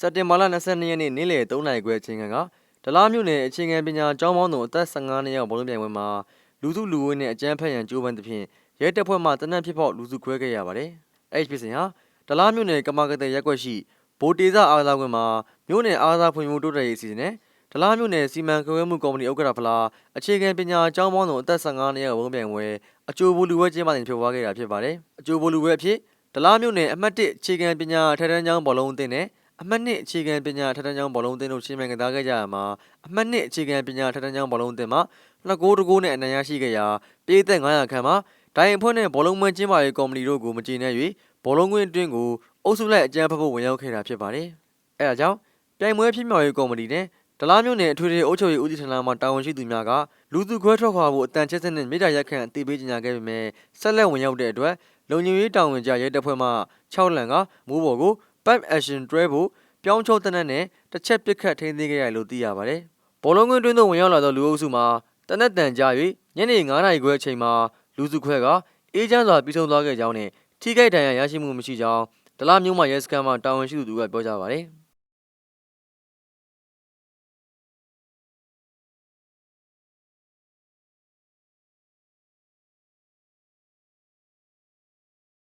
စက်တင်ဘာလ22ရက်နေ့နေ့လယ်3နာရီခွဲအချိန်ကဒလားမြို့နယ်အခြေခံပညာကျောင်းပေါင်းသူအသက်15နှစ်ယောက်ဘောလုံးပြိုင်ပွဲမှာလူစုလူဝေးနဲ့အကြမ်းဖက်ရန်ကြိုးပမ်းသဖြင့်ရဲတပ်ဖွဲ့မှတနက်ဖြစ်ပေါက်လူစုခွဲခဲ့ရပါတယ်။အဲ့ဒီဖြစ်စဉ်ဟာဒလားမြို့နယ်ကမာကတဲ့ရက်ကွက်ရှိဗိုလ်တေဇအားကစားကွင်းမှာမြို့နယ်အားကစားဖွံ့ဖြိုးတိုးတက်ရေးအစီအစဉ်နဲ့ဒလားမြို့နယ်စီမံခန့်ခွဲမှုကော်မတီဥက္ကဋ္ဌဖလားအခြေခံပညာကျောင်းပေါင်းသူအသက်15နှစ်ယောက်ဘောလုံးပြိုင်ပွဲအကျိုးဘူလူဝဲကျင်းပတင်ဖြစ်ပွားခဲ့တာဖြစ်ပါတယ်။အကျိုးဘူလူဝဲအဖြစ်ဒလားမြို့နယ်အမှတ်1အခြေခံပညာထက်တန်းကျောင်းဘောလုံးအသင်းနဲ့ အမှတ်2အခြေခံပညာထက်တန်းကျောင်းဘောလုံးအသင်းတို့ရှင်းမှန်ကစားခဲ့ကြရမှာအမှတ်2အခြေခံပညာထက်တန်းကျောင်းဘောလုံးအသင်းမှာနှစ်ဂိုးတစ်ဂိုးနဲ့အနိုင်ရရှိခဲ့ရာပြည်သက်900ခန့်မှာဒိုင်အဖွဲ့နဲ့ဘောလုံးမွန်းကျင်းပါရေးကော်မတီတို့ကိုမကျေနပ်၍ဘောလုံးကွင်းအတွင်းကိုအုပ်စုလိုက်အကြမ်းဖက်ဖို့ဝင်ရောက်ခဲ့တာဖြစ်ပါတယ်။အဲဒါကြောင့်ပြိုင်ပွဲဖြစ်မြောက်ရေးကော်မတီနဲ့ဒလားမြို့နယ်အထွေထွေအုပ်ချုပ်ရေးဦးစီးဌာနမှတာဝန်ရှိသူများကလူသူခွဲထွက်ခွာဖို့အတန်ချက်စစ်နဲ့မြေတားရက်ခန့်အသိပေးကြေညာခဲ့ပေမဲ့ဆက်လက်ဝင်ရောက်တဲ့အတွက်လုံခြုံရေးတာဝန်ကျရဲတပ်ဖွဲ့မှ6လန်ကမိုးပေါ်ကို pipe action တွဲဖို့ပြောင်းချုံတနက်နဲ့တစ်ချက်ပစ်ခတ်ထိန်းသိမ်းခဲ့ရတယ်လို့သိရပါတယ်။ဘောလုံးကွင်းတွင်းသို့ဝင်ရောက်လာသောလူအုပ်စုမှာတနက်တန်ကြား၍ညနေ9နာရီခွဲအချိန်မှာလူစုခွဲကအေးချမ်းစွာပြီးဆုံးသွားခဲ့ကြောင်းနဲ့ထိခိုက်ဒဏ်ရာရရှိမှုမရှိကြောင်းဒလမျိုးမှရဲစခန်းမှတာဝန်ရှိသူတို့ကပြောကြားပါတယ်။